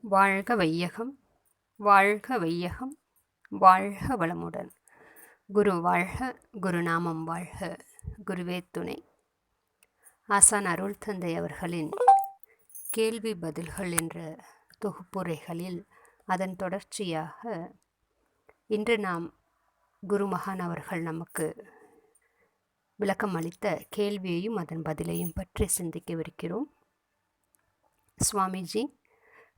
வாழ்க வையகம் வாழ்க வையகம் வாழ்க வளமுடன். குரு வாழ்க குருநாமம் வாழ்க. குருவே துணை. ஆசான் அருள் தந்தை அவர்களின் கேள்வி பதில்கள் என்ற தொகுப்புரைகளில் அதன் தொடர்ச்சியாக இன்று நாம் குருமகான் அவர்கள் நமக்கு விளக்கம் அளித்த கேள்வியையும் அதன் பதிலையும் பற்றி சிந்திக்கவிருக்கிறோம். சுவாமிஜி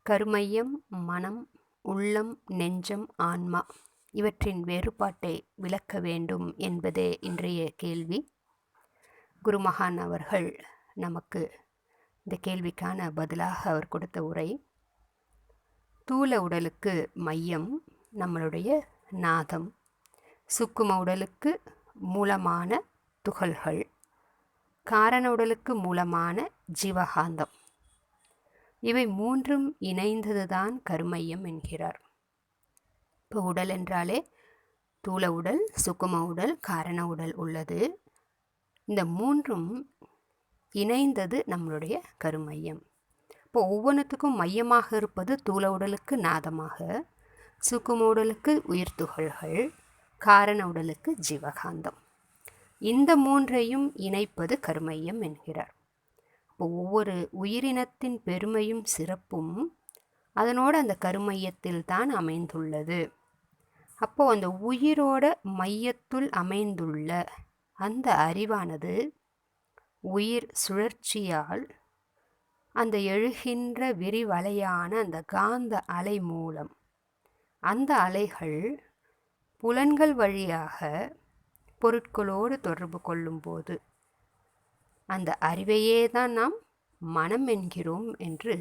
கருமையம் மனம் உள்ளம் நெஞ்சம் ஆன்மா இவற்றின் வேறுபாட்டை விளக்க வேண்டும் என்பதே இன்றைய கேள்வி. குருமகான் அவர்கள் நமக்கு இந்த கேள்விக்கான பதிலாக அவர் கொடுத்த உரை தூல உடலுக்கு மையம் நம்மளுடைய நாதம். சுக்கும உடலுக்கு மூலமான துகள்கள். காரண உடலுக்கு மூலமான ஜீவகாந்தம். இவை மூன்றும் இணைந்ததுதான் கருமையம் என்கிறார். இப்போ உடல் என்றாலே தூள உடல் சுக்கும உடல் காரண உடல் உள்ளது. இந்த மூன்றும் இணைந்தது நம்மளுடைய கருமையம். இப்போ ஒவ்வொன்றுத்துக்கும் மையமாக இருப்பது தூள உடலுக்கு நாதமாக சுக்கும உடலுக்கு உயிர் துகள்கள் காரண உடலுக்கு ஜீவகாந்தம். இந்த மூன்றையும் இணைப்பது கருமையம் என்கிறார். இப்போ ஒவ்வொரு உயிரினத்தின் பெருமையும் சிறப்பும் அதனோட அந்த கருமையத்தில் தான் அமைந்துள்ளது. அப்போது அந்த உயிரோட மையத்துள் அமைந்துள்ள அந்த அறிவானது உயிர் சுழற்சியால் அந்த எழுகின்ற விரிவலையான அந்த காந்த அலை மூலம் அந்த அலைகள் புலன்கள் வழியாக பொருட்களோடு தொடர்பு கொள்ளும்போது அந்த அறிவையே தான் நாம் மனம் என்கிறோம் என்று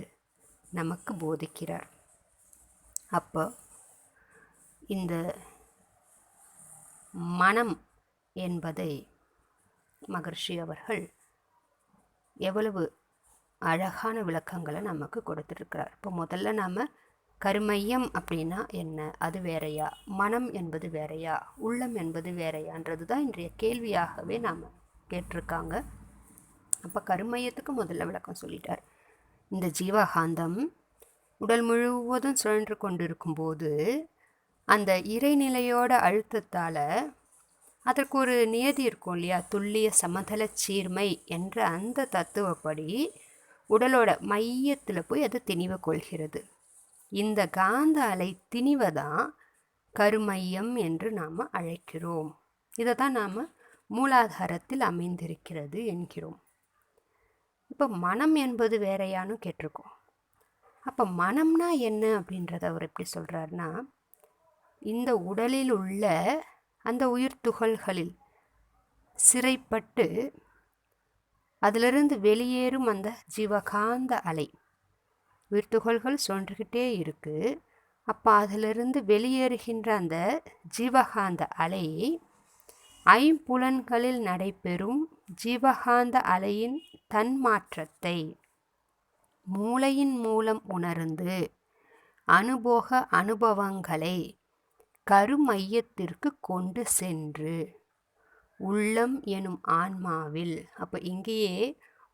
நமக்கு போதிக்கிறார். அப்போ இந்த மனம் என்பதை மகர்ஷி அவர்கள் எவ்வளவு அழகான விளக்கங்களை நமக்கு கொடுத்துருக்கிறார். இப்போ முதல்ல நாம் கருமையம் அப்படின்னா என்ன? அது வேறையா? மனம் என்பது வேறையா? உள்ளம் என்பது வேறையான்றது தான் இன்றைய கேள்வியாகவே நாம் கேட்டிருக்காங்க. அப்போ கருமையத்துக்கு முதல்ல விளக்கம் சொல்லிட்டார். இந்த ஜீவகாந்தம் உடல் முழுவதும் சுழன்று கொண்டிருக்கும்போது அந்த இறைநிலையோட அழுத்தத்தால் அதற்கு ஒரு நியதி இருக்கும் இல்லையா? துல்லிய சமதள சீர்மை என்ற அந்த தத்துவப்படி உடலோட மையத்தில் போய் அது திணிவு கொள்கிறது. இந்த காந்த அலை திணிவதான் கருமையம் என்று நாம் அழைக்கிறோம். இதை தான் நாம் மூலாதாரத்தில் அமைந்திருக்கிறது என்கிறோம். இப்போ மனம் என்பது வேறையானு கேட்டிருக்கோம். அப்போ மனம்னா என்ன அப்படின்றத அவர் எப்படி சொல்கிறாருன்னா இந்த உடலில் உள்ள அந்த உயிர் துகள்களில் சிறைப்பட்டு அதிலிருந்து வெளியேறும் அந்த ஜீவகாந்த அலை. விருத்துகள்கள் துகள்கள் சொன்றுக்கிட்டே இருக்குது அப்போ அதிலிருந்து வெளியேறுகின்ற அந்த ஜீவகாந்த அலையை ஐம்புலன்களில் நடைபெறும் ஜீவகாந்த அலையின் தன்மாற்றத்தை மூளையின் மூலம் உணர்ந்து அனுபோக அனுபவங்களை கருமையத்திற்கு கொண்டு சென்று உள்ளம் எனும் ஆன்மாவில் அப்போ இங்கேயே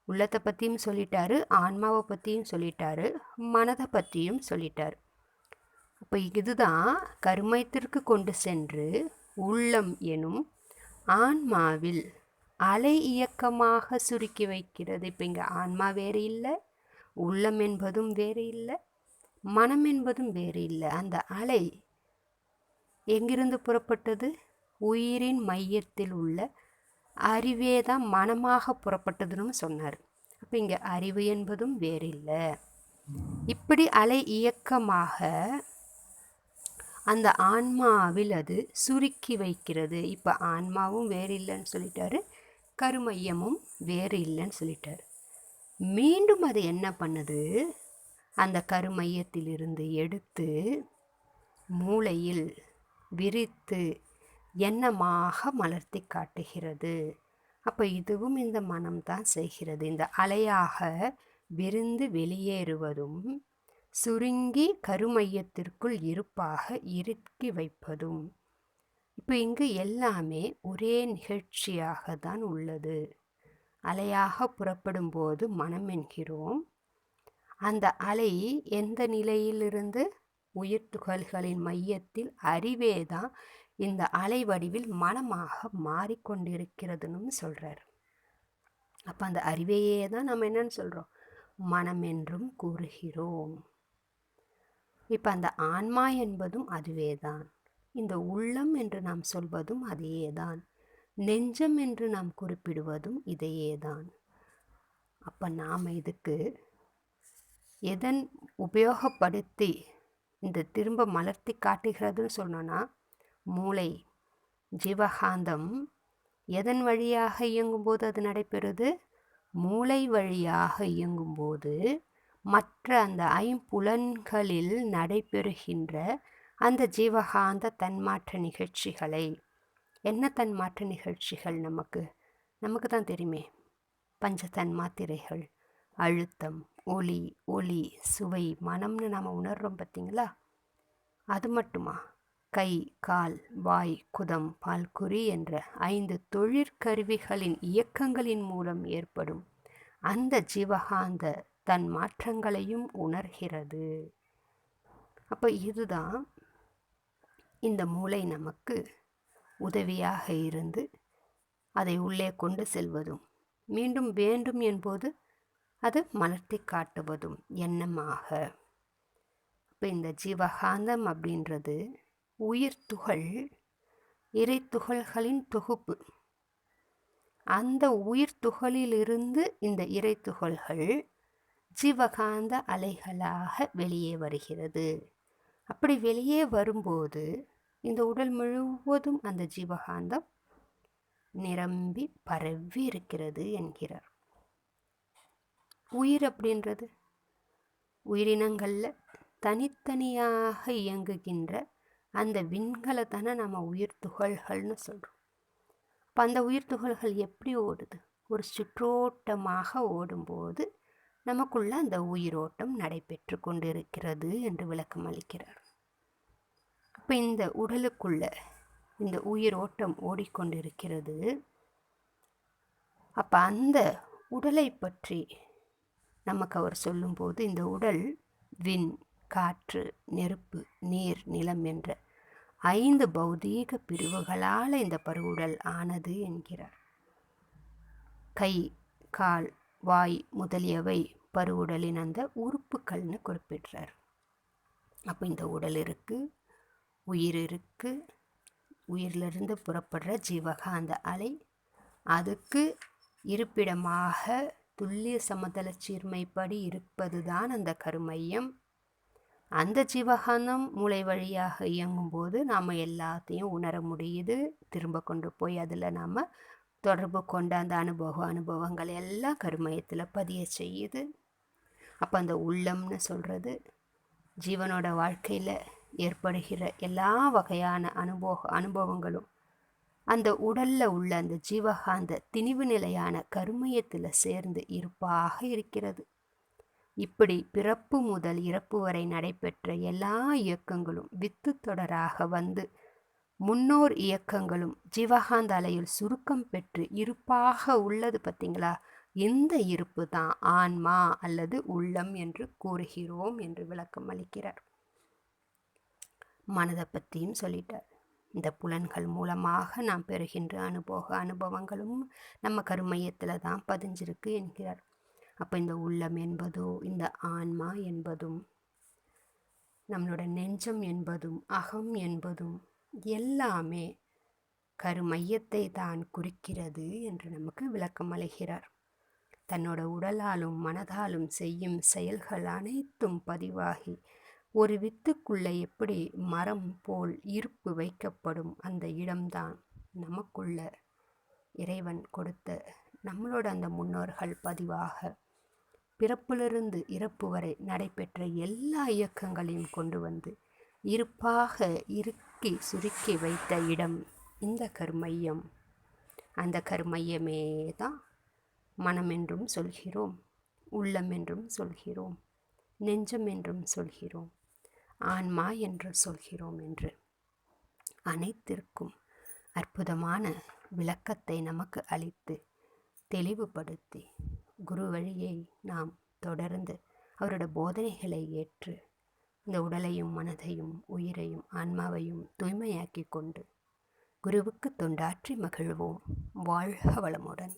உள்ளத்தை பற்றியும் சொல்லிட்டாரு ஆன்மாவை பற்றியும் சொல்லிட்டாரு மனதை பற்றியும் சொல்லிட்டார். அப்போ இதுதான் கருமையத்திற்கு கொண்டு சென்று உள்ளம் எனும் ஆன்மாவில் அலை இயக்கமாக சுருக்கி வைக்கிறது. இப்போ இங்கே ஆன்மா வேறு இல்லை உள்ளம் என்பதும் வேறு இல்லை மனம் என்பதும் வேறு இல்லை. அந்த அலை எங்கிருந்து புறப்பட்டது? உயிரின் மையத்தில் உள்ள அறிவே தான் மனமாக புறப்பட்டதுன்னு சொன்னார். அப்போ இங்கே அறிவு என்பதும் வேறில்லை. இப்படி அலை இயக்கமாக அந்த ஆன்மாவில் அது சுருக்கி வைக்கிறது. இப்போ ஆன்மாவும் வேறு இல்லைன்னு சொல்லிட்டாரு. கருமையமும் வேறு இல்லைன்னு சொல்லிட்டார். மீண்டும் அது என்ன பண்ணுது? அந்த கருமையத்திலிருந்து எடுத்து மூளையில் விரித்து எண்ணமாக மலர்த்தி காட்டுகிறது? அப்போ இதுவும் இந்த மனம்தான் செய்கிறது. இந்த அலையாக விருந்து வெளியேறுவதும் சுருங்கி கருமையத்திற்குள் இருப்பாக இறுக்கி வைப்பதும் இப்போ இங்கு எல்லாமே ஒரே நிகழ்ச்சியாக தான் உள்ளது. அலையாக புறப்படும் போது மனம் என்கிறோம். அந்த அலை எந்த நிலையிலிருந்து? உயிர் துகள்களின் மையத்தில் அறிவே தான் இந்த அலை வடிவில் மனமாக மாறிக்கொண்டிருக்கிறதுன்னு சொல்கிறார் அப்போ அந்த அறிவையே தான் நம்ம என்னன்னு சொல்கிறோம் மனம் என்றும் கூறுகிறோம். இப்போ அந்த ஆன்மா என்பதும் அதுவே தான். இந்த உள்ளம் என்று நாம் சொல்வதும் அதையே தான். நெஞ்சம் என்று நாம் குறிப்பிடுவதும் இதையே தான். அப்போ நாம் இதுக்கு எதன் உபயோகப்படுத்தி இந்த திரும்ப மலர்த்தி காட்டுகிறதுன்னு சொன்னோன்னா மூளை ஜீவகாந்தம் எதன் வழியாக இயங்கும்போது அது நடைபெறுது? மூளை வழியாக இயங்கும்போது மற்ற அந்த ஐம்புலன்களில் நடைபெறுகின்ற அந்த ஜீவகாந்த தன்மாற்ற நிகழ்ச்சிகளை. என்ன தன்மாற்ற நிகழ்ச்சிகள் நமக்கு? நமக்கு தான் தெரியுமே. பஞ்ச தன்மாத்திரைகள் அழுத்தம் ஒளி ஒளி சுவை மனம்னு நாம் உணர்றோம் பார்த்தீங்களா அது மட்டுமா? கை கால் வாய் குதம் பால்குறி என்ற ஐந்து தொழிற்கருவிகளின் இயக்கங்களின் மூலம் ஏற்படும். அந்த ஜீவகாந்த தன் மாற்றங்களையும் உணர்கிறது. அப்போ இதுதான் இந்த மூளை நமக்கு உதவியாக இருந்து அதை உள்ளே கொண்டு செல்வதும் மீண்டும் வேண்டும் என்போது அது மலர்த்தி காட்டுவதும் எண்ணமாக. இப்போ இந்த ஜீவகாந்தம் அப்படின்றது உயிர் துகள் தொகுப்பு. அந்த உயிர் துகளிலிருந்து இந்த இறைத்துகள்கள் ஜீவகாந்த அலைகளாக வெளியே வருகிறது. அப்படி வெளியே வரும்போது இந்த உடல் முழுவதும் அந்த ஜீவகாந்தம் நிரம்பி பரவி இருக்கிறது என்கிறார். உயிர் அப்படின்றது உயிரினங்களில் தனித்தனியாக இயங்குகின்ற அந்த விண்களை தானே நம்ம உயிர் துகள்கள்னு சொல்கிறோம் அப்போ அந்த உயிர் துகள்கள் எப்படி ஓடுது? ஒரு சுற்றோட்டமாக ஓடும்போது நமக்குள்ள அந்த உயிரோட்டம் நடைபெற்று கொண்டிருக்கிறது என்று விளக்கம் அளிக்கிறார். அப்போ இந்த உடலுக்குள்ள இந்த உயிரோட்டம் ஓடிக்கொண்டிருக்கிறது. அப்போ அந்த உடலை பற்றி நமக்கு அவர் சொல்லும்போது இந்த உடல் விண் காற்று நெருப்பு நீர் நிலம் என்ற ஐந்து பௌதீக பிரிவுகளால் இந்த பருவுடல் ஆனது என்கிறார். கை கால் வாய் முதலியவை பருவுடலின் அந்த உறுப்புகள்னு குறிப்பிடுறார். அப்போ இந்த உடல் இருக்குது உயிர் இருக்குது உயிரிலிருந்து புறப்படுற ஜீவகாந்த அலை அதுக்கு இருப்பிடமாக துல்லிய சமதள சீர்மைப்படி இருப்பது தான் அந்த கருமையம். அந்த ஜீவகாந்தம் மூளை வழியாக இயங்கும்போது நாம் எல்லாத்தையும் உணர முடியுது. திரும்ப கொண்டு போய் அதில் நாம் தொடர்பு கொண்ட அந்த அனுபவ அனுபவங்கள் எல்லாம் கருமயத்தில் பதிய செய்யுது. அப்போ அந்த உள்ளம்னு சொல்கிறது ஜீவனோட வாழ்க்கையில் ஏற்படுகிற எல்லா வகையான அனுபவ அனுபவங்களும் அந்த உடலில் உள்ள அந்த ஜீவகாந்த திணிவு நிலையான கருமையத்தில் சேர்ந்து இருப்பாக இருக்கிறது. இப்படி பிறப்பு முதல் இறப்பு வரை நடைபெற்ற எல்லா இயக்கங்களும் வித்து தொடராக வந்து முன்னோர் இயக்கங்களும் ஜீவகாந்த அலையில் சுருக்கம் பெற்று இருப்பாக உள்ளது பார்த்தீங்களா? இந்த இருப்பு தான்? ஆன்மா அல்லது உள்ளம் என்று கூறுகிறோம் என்று விளக்கம் அளிக்கிறார். மனதை பற்றியும் சொல்லிட்டார். இந்த புலன்கள் மூலமாக நாம் பெறுகின்ற அனுபவ அனுபவங்களும் நம்ம கருமையத்தில் தான் பதிஞ்சிருக்கு என்கிறார். அப்போ இந்த உள்ளம் என்பதோ இந்த ஆன்மா என்பதும் நம்மளோட நெஞ்சம் என்பதும் அகம் என்பதும் எல்லாமே கருமையத்தை தான் குறிக்கிறது என்று நமக்கு விளக்கம் அளிக்கிறார். தன்னோட உடலாலும் மனதாலும் செய்யும் செயல்கள் அனைத்தும் பதிவாகி ஒரு வித்துக்குள்ளே எப்படி மரம் போல் இருப்பு வைக்கப்படும் அந்த இடம்தான் நமக்குள்ள இறைவன் கொடுத்த நம்மளோட அந்த முன்னோர்கள் பதிவாக பிறப்பிலிருந்து இறப்பு வரை நடைபெற்ற எல்லா இயக்கங்களையும் கொண்டு வந்து இருப்பாக இறுக்கி சுருக்கி வைத்த இடம் இந்த கருமையம். அந்த கருமையமே தான் மனம் என்றும் சொல்கிறோம் உள்ளம் என்றும் சொல்கிறோம் நெஞ்சம் என்றும் சொல்கிறோம் ஆன்மா என்று சொல்கிறோம் என்று. அனைத்திற்கும் அற்புதமான விளக்கத்தை நமக்கு அளித்து தெளிவுபடுத்தி குரு வழியை நாம் தொடர்ந்து அவரோட போதனைகளை ஏற்று இந்த உடலையும் மனதையும் உயிரையும் ஆன்மாவையும் தூய்மையாக்கி கொண்டு குருவுக்கு தொண்டாற்றி மகிழ்வோம். வாழ்க வளமுடன்.